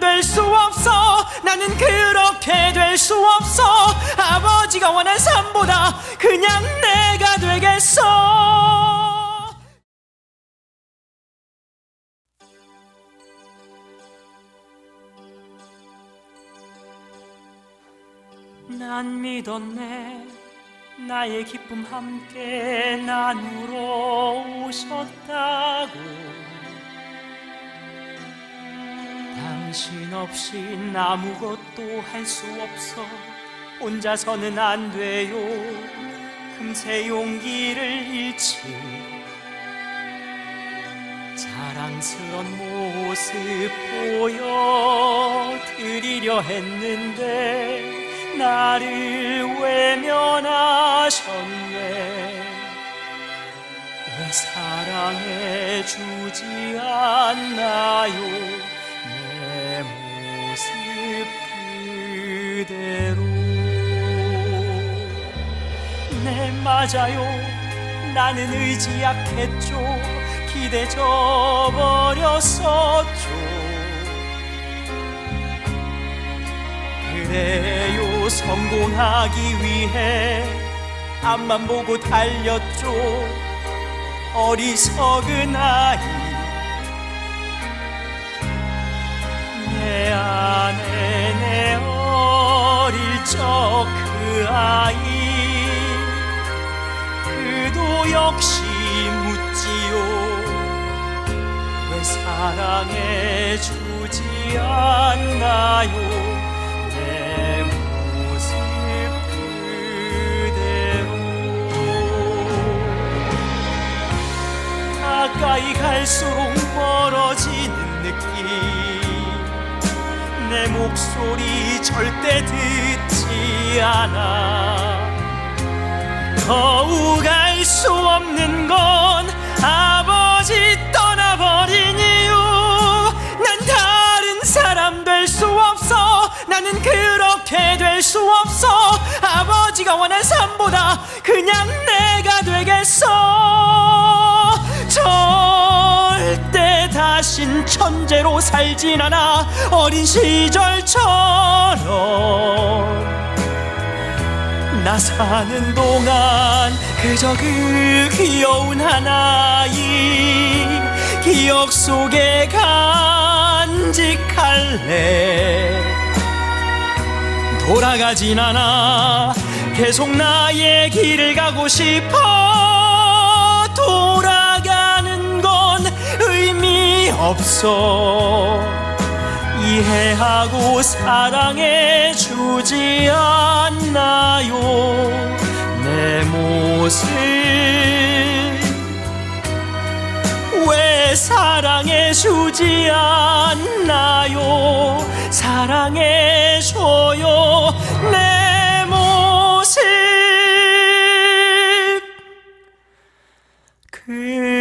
될 수 없어. 나는 그렇게 될 수 없어. 아버지가 원한 삶보다 그냥 내가 되겠어. 난 믿었네. 나의 기쁨 함께 나누러 오셨다고 당신 없인 아무것도 할 수 없어. 혼자서는 안 돼요. 금세 용기를 잃지. 자랑스런 모습 보여드리려 했는데 나를 외면하셨네. 왜 사랑해 주지 않나요? 내 모습 그대로. 네 맞아요. 나는 의지 약했죠. 기대 져 버렸었죠. 그래요 성공하기 위해 앞만 보고 달렸죠. 어리석은 아이 내 안에 내 어릴 적 그 아이 그도 역시 묻지요. 왜 사랑해 주지 않나요? 내 모습 그대로. 가까이 갈수록 멀어지는 느낌 내 목소리 절대 듣지 않아. 알수 없는 건 아버지 떠나버린 이유. 난 다른 사람 될 수 없어. 나는 그렇게 될 수 없어. 아버지가 원한 삶보다 그냥 내가 되겠어. 절 대 다신 천재로 살진 않아. 어린 시절처럼 나 사는 동안 그저 그 귀여운 하나이 기억 속에 간직할래. 돌아가진 않아. 계속 나의 길을 가고 싶어 없어. 이해하고 사랑해 주지 않나요? 내 모습. 왜 사랑해 주지 않나요? 사랑해 줘요 내 모습. 그